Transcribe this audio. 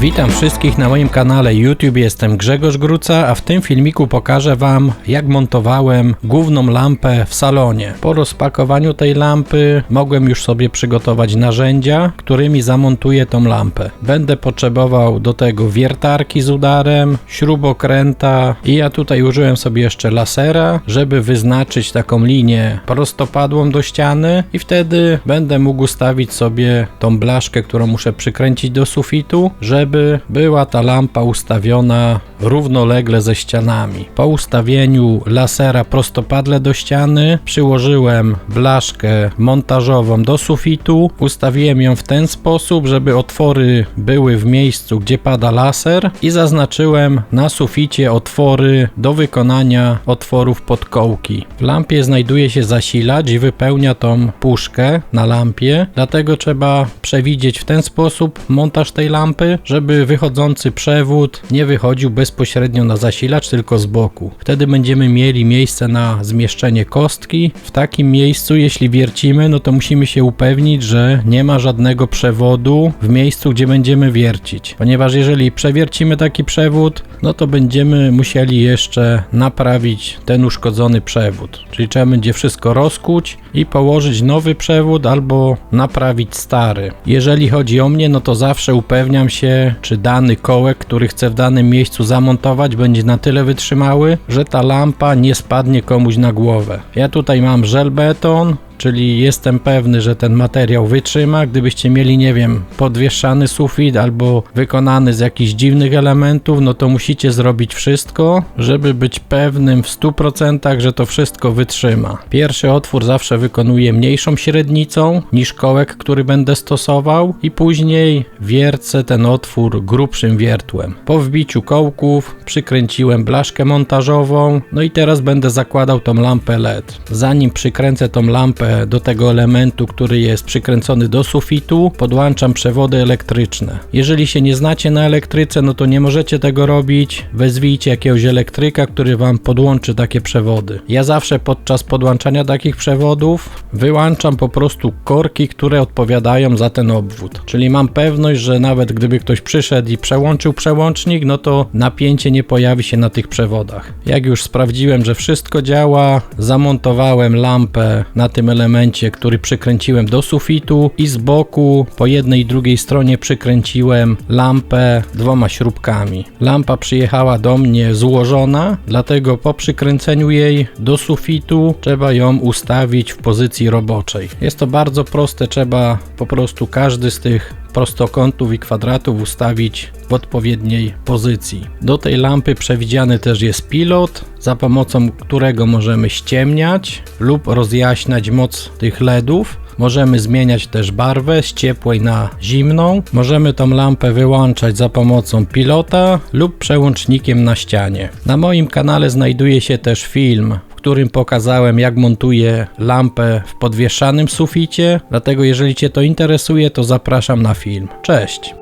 Witam wszystkich na moim kanale YouTube, jestem Grzegorz Gruca, a w tym filmiku pokażę Wam jak montowałem główną lampę w salonie. Po rozpakowaniu tej lampy mogłem już sobie przygotować narzędzia, którymi zamontuję tą lampę. Będę potrzebował do tego wiertarki z udarem, śrubokręta i ja tutaj użyłem sobie jeszcze lasera, żeby wyznaczyć taką linię prostopadłą do ściany i wtedy będę mógł ustawić sobie tą blaszkę, którą muszę przykręcić do sufitu, żeby była ta lampa ustawiona równolegle ze ścianami. Po ustawieniu lasera prostopadle do ściany przyłożyłem blaszkę montażową do sufitu, ustawiłem ją w ten sposób, żeby otwory były w miejscu, gdzie pada laser i zaznaczyłem na suficie otwory do wykonania otworów pod kołki. W lampie znajduje się zasilacz i wypełnia tą puszkę na lampie, dlatego trzeba przewidzieć w ten sposób montaż tej lampy, żeby wychodzący przewód nie wychodził bezpośrednio na zasilacz, tylko z boku. Wtedy będziemy mieli miejsce na zmieszczenie kostki. W takim miejscu, jeśli wiercimy, no to musimy się upewnić, że nie ma żadnego przewodu w miejscu, gdzie będziemy wiercić. Ponieważ jeżeli przewiercimy taki przewód, no to będziemy musieli jeszcze naprawić ten uszkodzony przewód. Czyli trzeba będzie wszystko rozkuć i położyć nowy przewód albo naprawić stary. Jeżeli chodzi o mnie, no to zawsze upewniam się, czy dany kołek, który chcę w danym miejscu zamontować, będzie na tyle wytrzymały, że ta lampa nie spadnie komuś na głowę. Ja tutaj mam żelbeton, czyli jestem pewny, że ten materiał wytrzyma. Gdybyście mieli, nie wiem, podwieszany sufit albo wykonany z jakichś dziwnych elementów, no to musicie zrobić wszystko, żeby być pewnym w 100%, że to wszystko wytrzyma. Pierwszy otwór zawsze wykonuję mniejszą średnicą niż kołek, który będę stosował i później wiercę ten otwór grubszym wiertłem. Po wbiciu kołków przykręciłem blaszkę montażową, no i teraz będę zakładał tą lampę LED. Zanim przykręcę tą lampę do tego elementu, który jest przykręcony do sufitu, podłączam przewody elektryczne. Jeżeli się nie znacie na elektryce, no to nie możecie tego robić. Wezwijcie jakiegoś elektryka, który wam podłączy takie przewody. Ja zawsze podczas podłączania takich przewodów wyłączam po prostu korki, które odpowiadają za ten obwód. Czyli mam pewność, że nawet gdyby ktoś przyszedł i przełączył przełącznik, no to napięcie nie pojawi się na tych przewodach. Jak już sprawdziłem, że wszystko działa, zamontowałem lampę na tym elemencie elemencie, który przykręciłem do sufitu i z boku po jednej i drugiej stronie przykręciłem lampę dwoma śrubkami. Lampa przyjechała do mnie złożona, dlatego po przykręceniu jej do sufitu trzeba ją ustawić w pozycji roboczej. Jest to bardzo proste, trzeba po prostu każdy z tych prostokątów i kwadratów ustawić w odpowiedniej pozycji. Do tej lampy przewidziany też jest pilot, za pomocą którego możemy ściemniać lub rozjaśniać moc tych LEDów. Możemy zmieniać też barwę z ciepłej na zimną. Możemy tą lampę wyłączać za pomocą pilota lub przełącznikiem na ścianie. Na moim kanale znajduje się też film którym pokazałem jak montuję lampę w podwieszanym suficie, dlatego jeżeli Cię to interesuje to zapraszam na film. Cześć!